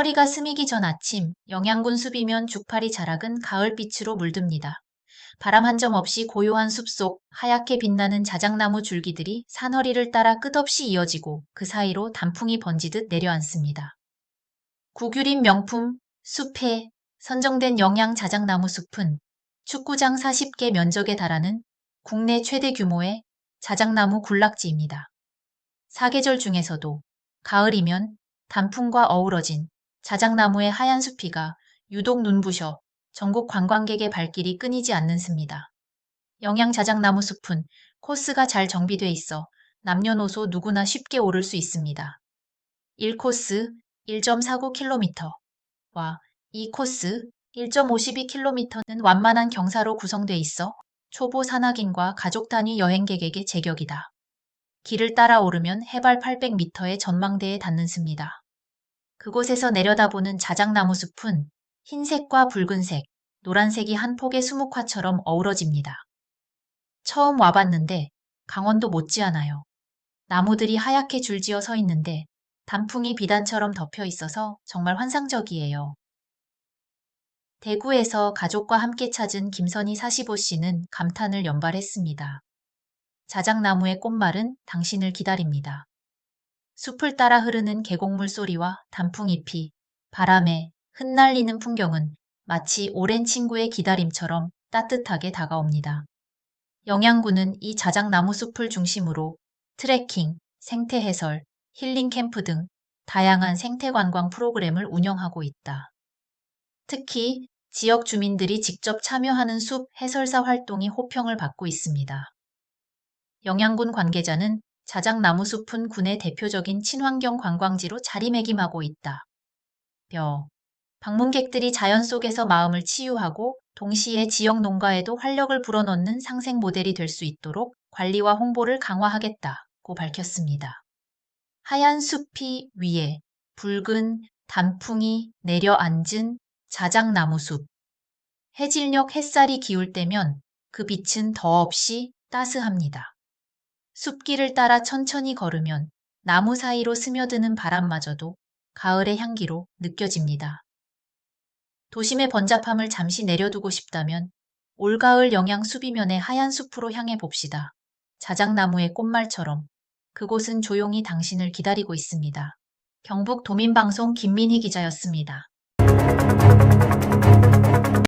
해바라기가 스미기 전 아침, 영양군 숲이면 죽파리 자락은 가을빛으로 물듭니다. 바람 한 점 없이 고요한 숲속 하얗게 빛나는 자작나무 줄기들이 산허리를 따라 끝없이 이어지고 그 사이로 단풍이 번지듯 내려앉습니다. 구규림 명품 숲에 선정된 영양 자작나무 숲은 축구장 40개 면적에 달하는 국내 최대 규모의 자작나무 군락지입니다. 사계절 중에서도 가을이면 단풍과 어우러진 자작나무의 하얀 숲이가 유독 눈부셔 전국 관광객의 발길이 끊이지 않는 습니다. 영양 자작나무 숲은 코스가 잘 정비돼 있어 남녀노소 누구나 쉽게 오를 수 있습니다. 1코스 1.49km와 2코스 1.52km는 완만한 경사로 구성돼 있어 초보 산악인과 가족 단위 여행객에게 제격이다. 길을 따라 오르면 해발 800m의 전망대에 닿는 습니다. 그곳에서 내려다보는 자작나무 숲은 흰색과 붉은색, 노란색이 한 폭의 수묵화처럼 어우러집니다. 처음 와봤는데 강원도 못지않아요. 나무들이 하얗게 줄지어 서 있는데 단풍이 비단처럼 덮여 있어서 정말 환상적이에요. 대구에서 가족과 함께 찾은 김선희 45씨는 감탄을 연발했습니다. 자작나무의 꽃말은 당신을 기다립니다. 숲을 따라 흐르는 계곡물 소리와 단풍잎이 바람에 흩날리는 풍경은 마치 오랜 친구의 기다림처럼 따뜻하게 다가옵니다. 영양군은 이 자작나무 숲을 중심으로 트레킹, 생태 해설, 힐링 캠프 등 다양한 생태 관광 프로그램을 운영하고 있다. 특히 지역 주민들이 직접 참여하는 숲 해설사 활동이 호평을 받고 있습니다. 영양군 관계자는 자작나무 숲은 군의 대표적인 친환경 관광지로 자리매김하고 있다. 뼈. 방문객들이 자연 속에서 마음을 치유하고 동시에 지역 농가에도 활력을 불어넣는 상생 모델이 될 수 있도록 관리와 홍보를 강화하겠다고 밝혔습니다. 하얀 숲이 위에 붉은 단풍이 내려앉은 자작나무 숲. 해질녘 햇살이 기울 때면 그 빛은 더없이 따스합니다. 숲길을 따라 천천히 걸으면 나무 사이로 스며드는 바람마저도 가을의 향기로 느껴집니다. 도심의 번잡함을 잠시 내려두고 싶다면 올가을 영양 수비면의 하얀 숲으로 향해 봅시다. 자작나무의 꽃말처럼 그곳은 조용히 당신을 기다리고 있습니다. 경북 도민방송 김민희 기자였습니다.